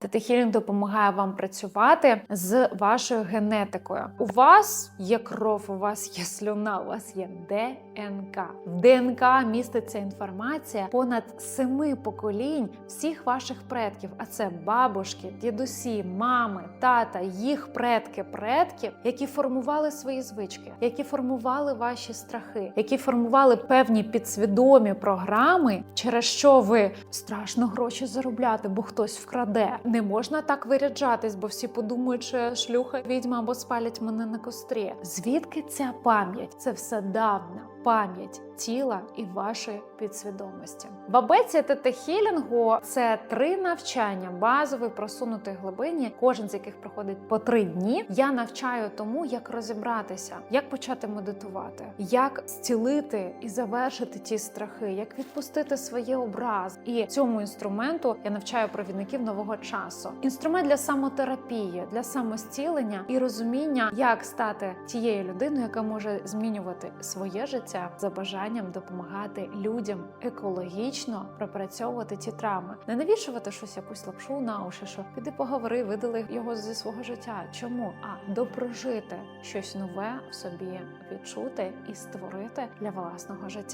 Тетахілінг допомагає вам працювати з вашою генетикою. У вас є кров, у вас є слюна, у вас є ДНК. В ДНК міститься інформація понад семи поколінь всіх ваших предків. А це бабушки, дідусі, мами, тата, їх предки, предків, які формували свої звички, які формували ваші страхи, які формували певні підсвідомі програми, через що ви страшно гроші заробляти, бо хтось вкраде. Не можна так виряджатись, бо всі подумають, що я шлюха відьма або спалять мене на кострі. Звідки ця пам'ять? Це все давна пам'ять тіла і вашої підсвідомості. Бабеці тета-хілінгу – це три навчання базової просунутої глибині, кожен з яких проходить по три дні. Я навчаю тому, як розібратися, як почати медитувати, як зцілити і завершити ті страхи, як відпустити своє образ. І цьому інструменту я навчаю провідників нового часу. Інструмент для самотерапії, для самостілення і розуміння, як стати тією людиною, яка може змінювати своє життя за бажанням допомагати людям екологічно пропрацьовувати ті травми, не навішувати щось якусь лапшу на уші, що піди поговори, видали його зі свого життя. Чому? А допрожити щось нове в собі відчути і створити для власного життя.